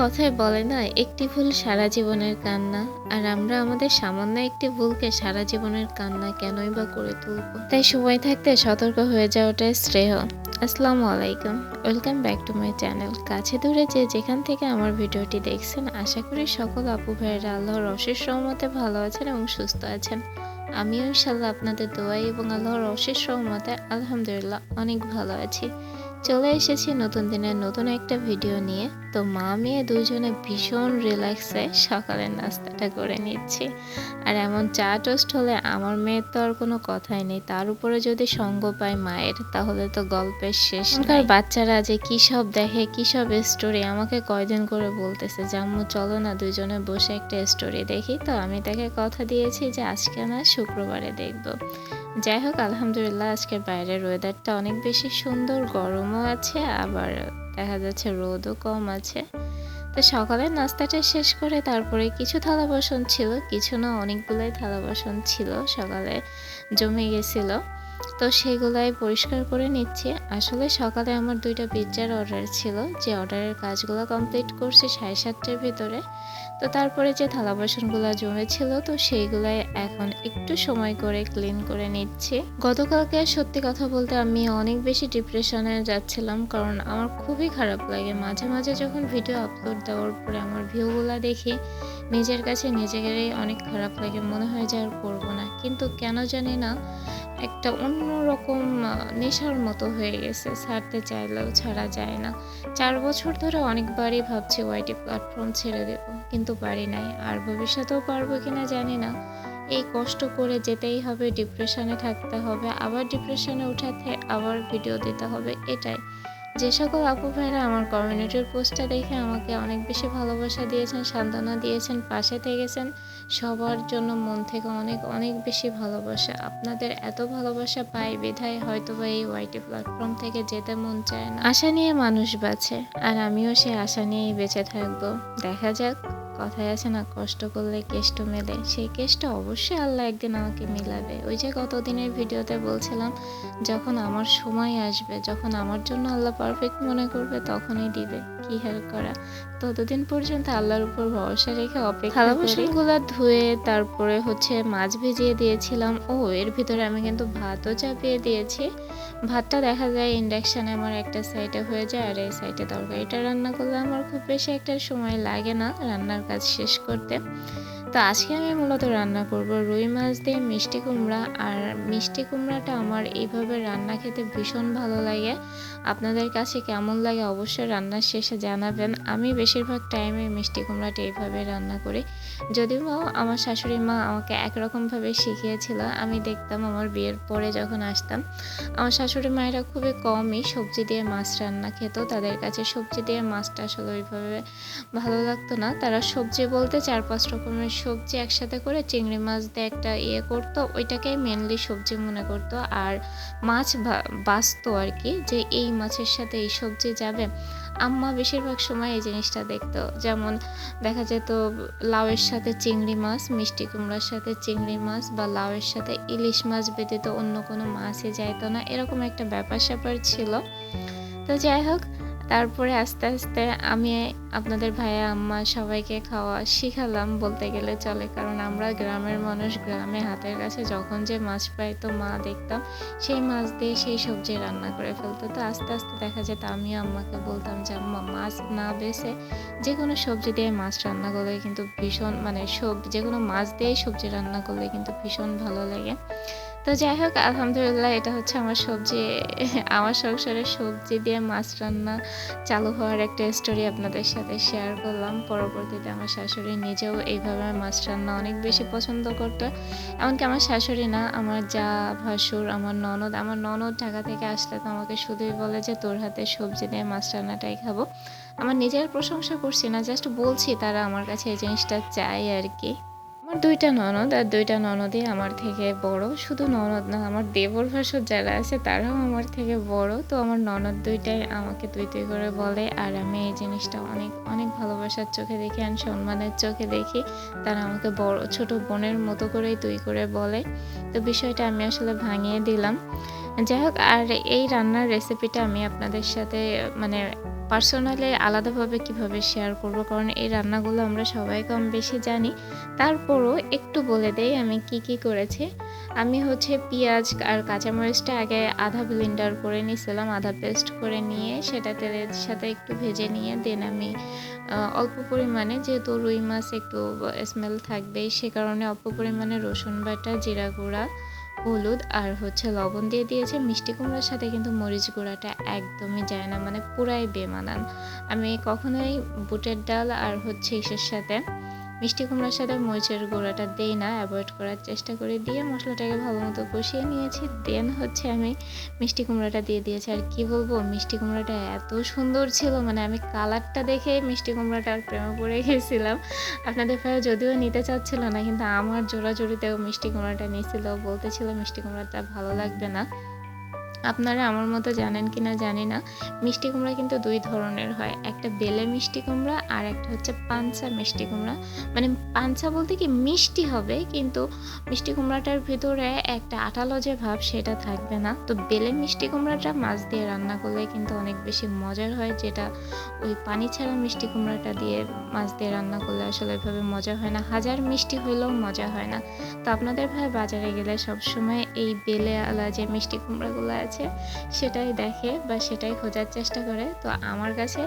কথায় বলে না, একটি ভুল সারা জীবনের কান্না। আর আমরা আমাদের সামান্য একটি ভুলকে সারা জীবনের কান্না কেনই বা করে তুলব? তাই সময় থাকতে সতর্ক হয়ে যাওয়াটাই শ্রেয়। আসসালামু আলাইকুম। Welcome back to my channel. কাছে দূরে যে যেখান থেকে আমার ভিডিওটি দেখছেন, আশা করি সকল আপু ভাইয়েরা আল্লাহর অশেষ রহমতে ভালো আছেন এবং সুস্থ আছেন। আমিও ইনশাল্লাহ আপনাদের দোয়াই এবং আল্লাহর অশেষ রহমতে আলহামদুলিল্লাহ অনেক ভালো আছি। চলে এসেছি নতুন দিনের নতুন একটা ভিডিও নিয়ে। তো মা মেয়ে দুজনে ভীষণ রিল্যাক্সে সকালের নাস্তাটা করে নিচ্ছি। আর এমন চা টোস্ট হলে আমার মেয়ের তো আর কোনো কথাই নেই। তার উপরে যদি সঙ্গ পায় মায়ের তাহলে তো গল্পের শেষ আর বাচ্চারা যে কী সব দেখে কী সব স্টোরি আমাকে কয়দিন করে বলতেছে জাম্মু চলো না দুজনে বসে একটা স্টোরি দেখি। তো আমি তাকে কথা দিয়েছি যে আজকে না শুক্রবারে দেখব। যাই হোক আলহামদুলিল্লাহ আজকের বাইরের ওয়েদারটা অনেক বেশি সুন্দর গরমও আছে আবার দেখা যাচ্ছে রোদও কম আছে। তো সকালে নাস্তাটা শেষ করে তারপরে কিছু থালা বাসন ছিল, কিছু না, অনেকগুলোই থালা বাসন ছিল সকালে। জমে গেছিল। তো সেগুলাই পরিষ্কার করে নিচ্ছি। আসলে সকালে আমার দুইটা পিৎজার অর্ডার ছিল। যে অর্ডারের কাজগুলো কমপ্লিট করছি সাড়ে সাতটার ভিতরে। তো তারপরে যে থালা বাসনগুলো জমেছিল, তো সেইগুলাই এখন একটু সময় করে ক্লিন করে নিচ্ছি। গতকালকে সত্যি কথা বলতে আমি অনেক বেশি ডিপ্রেশনে যাচ্ছিলাম, কারণ আমার খুবই খারাপ লাগে। মাঝে মাঝে যখন ভিডিও আপলোড দেওয়ার পরে আমার ভিউগুলো দেখি, নিজের কাছে নিজেকেরই অনেক খারাপ লাগে। মনে হয় যে আর করব না। কিন্তু কেন জানি না একটা অন্যরকম রকম নেশার মতো হয়ে গেছে। ছাড়তে চাইলেও ছাড়া যায় না। চার বছর ধরে অনেকবারই ভাবছি ওয়াইটি প্ল্যাটফর্ম ছেড়ে দেব, কিন্তু পারি নাই। আর ভবিষ্যতেও পারব কিনা জানি না। এই কষ্ট করে যেতেই হবে, ডিপ্রেশনে থাকতে হবে, আবার ডিপ্রেশনে উঠাতে আবার ভিডিও দিতে হবে, এটাই। যে সকল আপু ভাইরা আমার কমিউনিটির পোস্টটা দেখে আমাকে অনেক বেশি ভালোবাসা দিয়েছেন, সান্ত্বনা দিয়েছেন, পাশে থেকেছেন, সবার জন্য মন থেকে অনেক অনেক বেশি ভালোবাসা। আপনাদের এত ভালোবাসা পাই, বিধায় হয়তো বা এই ওয়াইটি প্ল্যাটফর্ম থেকে যেতে মন চায় না। আশা নিয়ে মানুষ বাঁচে, আর আমিও সেই আশা নিয়েই বেঁচে থাকব। দেখা যাক। কথায় আছে না, কষ্ট করলে কেষ্ট মেলে। সেই কেষ্ট অবশ্যই আল্লাহ একদিন আমাকে মিলাবে। ওই যে গতদিনের ভিডিওতে বলছিলাম, যখন আমার সময় আসবে, যখন আমার জন্য আল্লাহ পারফেক্ট মনে করবে, তখনই দিবে। কি হেল্প করা? ততদিন পর্যন্ত আল্লাহর উপর ভরসা রেখে অপেক্ষা বাসনগুলো ধুয়ে তারপরে হচ্ছে মাছ ভিজিয়ে দিয়েছিলাম। ও, এর ভিতরে আমি কিন্তু ভাতও চাপিয়ে দিয়েছি। ভাতটা দেখা যায় ইন্ডাকশানে আমার একটা সাইডে হয়ে যায়, আর এই সাইডে তরকারিটা রান্না করলে আমার খুব বেশি একটা সময় লাগে না। রান্নার কাজ শেষ করতে। তো আজকে আমি মূলত রান্না করব রুই মাছ দিয়ে মিষ্টি কুমড়া। আর মিষ্টি কুমড়াটা আমার এইভাবে রান্না খেতে ভীষণ ভালো লাগে। আপনাদের কাছে কেমন লাগে অবশ্যই রান্নার শেষে জানাবেন। আমি বেশিরভাগ টাইমে মিষ্টি কুমড়াটা এইভাবে রান্না করি। যদিও আমার শাশুড়ি মা আমাকে একরকমভাবে শিখিয়েছিল। আমি দেখতাম আমার বিয়ের পরে যখন আসতাম, আমার শাশুড়ি মায়েরা খুবই কমই সবজি দিয়ে মাছ রান্না খেত। তাদের কাছে সবজি দিয়ে মাছটা আসলে ওইভাবে ভালো লাগতো না। তারা সবজি বলতে চার পাঁচ রকমের সবজি একসাথে করে চিংড়ি মাছ দিয়ে একটা ইয়ে করতো, ওইটাকেই মেনলি সবজি মনে করতো। আর মাছ বাছতো আর কি, যে এই মাছের সাথে এই সবজি যাবে। আম্মা বেশিরভাগ সময় এই জিনিসটা দেখতো। যেমন দেখা যেত লাউয়ের সাথে চিংড়ি মাছ, মিষ্টি কুমড়ার সাথে চিংড়ি মাছ বা লাউয়ের সাথে ইলিশ মাছ ব্যতীত অন্য কোনো মাছই যাইতো না। এরকম একটা ব্যাপার স্যাপার ছিল। তো যাই হোক তারপরে আস্তে আস্তে আমি আপনাদের ভাইয়া, আম্মা সবাইকে খাওয়া শিখালাম বলতে গেলে চলে। কারণ আমরা গ্রামের মানুষ, গ্রামে হাতের কাছে যখন যে মাছ পাই তো মা দেখতাম সেই মাছ দিয়ে সেই সবজি রান্না করে ফেলতো। তো আস্তে আস্তে দেখা যেত আমিও আম্মাকে বলতাম যে, আম্মা, মাছ না বেছে যে কোনো সবজি দিয়ে মাছ রান্না করলে কিন্তু ভীষণ মানে সব যে কোনো মাছ দিয়েই সবজি রান্না করলে কিন্তু ভীষণ ভালো লাগে। তো যাই হোক, আলহামদুলিল্লাহ এটা হচ্ছে আমার সবজি, আমার সংসারে সবজি দিয়ে মাছ রান্না চালু হওয়ার একটা স্টোরি আপনাদের সাথে শেয়ার করলাম। পরবর্তীতে আমার শাশুড়ি নিজেও এইভাবে মাছ রান্না অনেক বেশি পছন্দ করতো। এমনকি আমার শাশুড়ি না, আমার যা ভাসুর, আমার ননদ আমার ননদ ঢাকা থেকে আসলে তো আমাকে শুধুই বলে যে, তোর হাতে সবজি দিয়ে মাছ রান্নাটাই খাব। আমার নিজের প্রশংসা করছি না জাস্ট বলছি তারা আমার কাছে এই জিনিসটা চাই আর কি। আমার দুইটা ননদ, আর দুইটা ননদই আমার থেকে বড়। শুধু ননদ না, আমার দেবর ভাসুর যারা আছে, তারাও আমার থেকে বড়। তো আমার ননদ দুইটাই আমাকে তুই তুই করে বলে, আর আমি এই জিনিসটা অনেক অনেক ভালোবাসার চোখে দেখি আর সম্মানের চোখে দেখি। তারা আমাকে বড়, ছোট বোনের মতো করেই তুই করে বলে। তো বিষয়টা আমি আসলে ভাঙিয়ে দিলাম। যাই হোক, আর এই রান্নার রেসিপিটা আমি আপনাদের সাথে মানে পার্সোনালি আলাদাভাবে কীভাবে শেয়ার করব? কারণ এই রান্নাগুলো আমরা সবাই কম বেশি জানি। তারপরও একটু বলে দেই আমি কি কি করেছি। আমি হচ্ছে পেঁয়াজ আর কাঁচামরিচটা আগে আধা ব্লেন্ডার করে নিয়েছিলাম আধা পেস্ট করে নিয়ে সেটা তেলের সাথে একটু ভেজে নিয়ে দেন আমি অল্প পরিমাণে যেহেতু রুই মাছ একটু স্মেল থাকবেই, সে কারণে অল্প পরিমাণে রসুন বাটা, জিরা গুঁড়া হলুদ আর হচ্ছে লবণ দিয়ে দিয়েছে। মিষ্টি কুমড়ার সাথে কিন্তু মরিচ গুঁড়াটা একদমই যায় না মানে পুরাই বেমানান। আমি কখনোই বুটের ডাল আর হচ্ছে ইসের সাথে মিষ্টি কুমড়ার সাথে মরিচের গুঁড়াটা দেই না অ্যাভয়েড করার চেষ্টা করে দিয়ে মশলাটাকে ভালো মতো কষিয়ে নিয়েছি। দেন হচ্ছে আমি মিষ্টি কুমড়াটা দিয়ে দিয়েছি। আর কি বলব, মিষ্টি কুমড়াটা এত সুন্দর ছিল মানে আমি কালারটা দেখে মিষ্টি কুমড়াটার প্রেমে পড়ে গেছিলাম। আপনাদের ভাই যদিও নিতে চাচ্ছিল না, কিন্তু আমার জোড়াজোড়িতেও মিষ্টি কুমড়াটা নিয়েছিল, বলতেছিল মিষ্টি কুমড়াটা ভালো লাগবে না। আপনারা আমার মতো জানেন কি না জানি না। মিষ্টি কুমড়া কিন্তু দুই ধরনের হয়। একটা বেলে মিষ্টি কুমড়া আর একটা হচ্ছে পাঞ্চা মিষ্টি কুমড়া। মানে পাঞ্চা বলতে কি মিষ্টি হবে, কিন্তু মিষ্টি কুমড়াটার ভিতরে একটা আটালো যে ভাব সেটা থাকবে না। তো বেলে মিষ্টি কুমড়াটা মাছ দিয়ে রান্না করলে কিন্তু অনেক বেশি মজার হয়, যেটা ওই পানি ছাড়া মিষ্টি কুমড়াটা দিয়ে মাছ দিয়ে রান্না করলে আসলে এভাবে মজা হয় না। হাজার মিষ্টি হলেও মজা হয় না। তো আপনাদের ভাই বাজারে গেলে সবসময় এই বেলে আলা যে মিষ্টি কুমড়াগুলো আছে, সেটাই দেখে বা সেটাই খোঁজার চেষ্টা করে। তো আমার কাছে,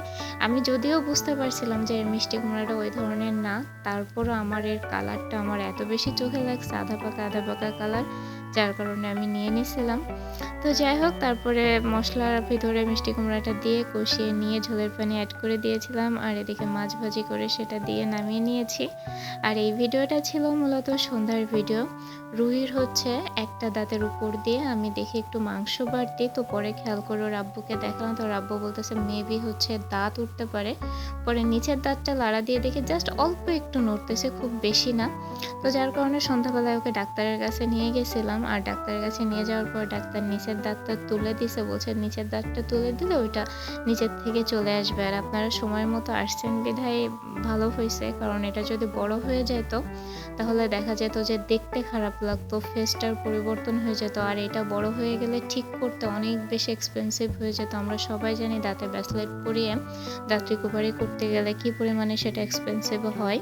আমি যদিও বুঝতে পারছিলাম যে এর মিষ্টি কুমড়াটা ওই ধরনের না, তারপরও আমার এর কালারটা আমার এত বেশি চোখে লাগছে, আধা পাকা আধা পাকা কালার যার কারণে আমি নিয়ে নিয়েছিলাম। তো যাই হোক, তারপরে মশলার ভিতরে মিষ্টি কুমড়াটা দিয়ে কষিয়ে নিয়ে ঝোলের পানি অ্যাড করে দিয়েছিলাম। আর এদিকে মাছ ভাজি করে সেটা দিয়ে নামিয়ে নিয়েছি। আর এই ভিডিওটা ছিল মূলত সন্ধ্যার ভিডিও। রুহির হচ্ছে একটা দাঁতের উপর দিয়ে আমি দেখি একটু মাংস বাড়তি। তো পরে খেয়াল করে ওর আব্বুকে দেখালাম। তো ওর আব্বু বলতেছে মেবি হচ্ছে দাঁত উঠতে পারে। পরে নিচের দাঁতটা লাড়া দিয়ে দেখি জাস্ট অল্প একটু নড়তেছে, খুব বেশি না। তো যার কারণে সন্ধ্যাবেলায় ওকে ডাক্তারের কাছে নিয়ে গেছিলাম। আর ডাক্তারের কাছে নিয়ে যাওয়ার পর ডাক্তার নিচের দাঁতটা তুলে দিছে, বলছে নিচের দাঁতটা তুলে দিলে ওইটা নিচের থেকে চলে আসবে। আর আপনারা সময় মতো আসছেন বিধায় ভালো হয়েছে, কারণ এটা যদি বড় হয়ে যেত, তাহলে দেখা যেত যে দেখতে খারাপ লাগতো ফেসটার পরিবর্তন হয়ে যেত। আর এটা বড় হয়ে গেলে ঠিক করতে অনেক বেশি এক্সপেন্সিভ হয়ে যেত। আমরা সবাই জানি দাঁতে ব্যাসলেট পরিয়ে, দাঁত রিকভারি করতে গেলে কি পরিমাণে সেটা এক্সপেন্সিভ হয়।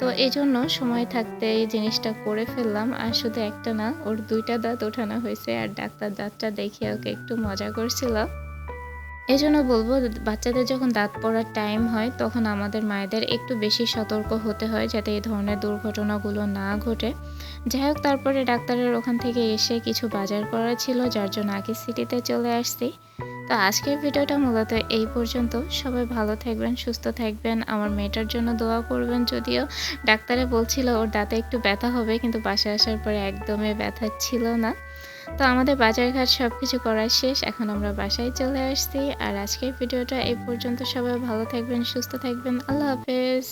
তো এই জন্য সময় থাকতে এই জিনিসটা করে ফেললাম। আর শুধু একটা না, ওর দুইটা দাঁত ওঠানো হয়েছে, আর ডাক্তার দাঁতটা দেখে ওকে একটু মজা করছিল। এই জন্য বলব বাচ্চাদের যখন দাঁত পড়ার টাইম হয়, তখন আমাদের মায়েদের একটু বেশি সতর্ক হতে হয় যাতে এই ধরনের দুর্ঘটনাগুলো না ঘটে। যাই হোক, তারপরে ডাক্তারের ওখান থেকে এসে কিছু বাজার করা ছিল, যার জন্য আগে সিটিতে চলে আসছি। তো আজকের ভিডিওটা মূলত এই পর্যন্ত। সবাই ভালো থাকবেন, সুস্থ থাকবেন। আমার মেয়েটার জন্য দোয়া করবেন যদিও ডাক্তারে বলছিল ওর দাঁতে একটু ব্যথা হবে, কিন্তু বাসায় আসার পরে একদমই ব্যথা ছিল না। তো আমাদের বাজারঘাট সব কিছু করার শেষ, এখন আমরা বাসায় চলে আসছি। আর আজকের ভিডিওটা এই পর্যন্ত। সবাই ভালো থাকবেন, সুস্থ থাকবেন। আল্লাহ হাফেজ।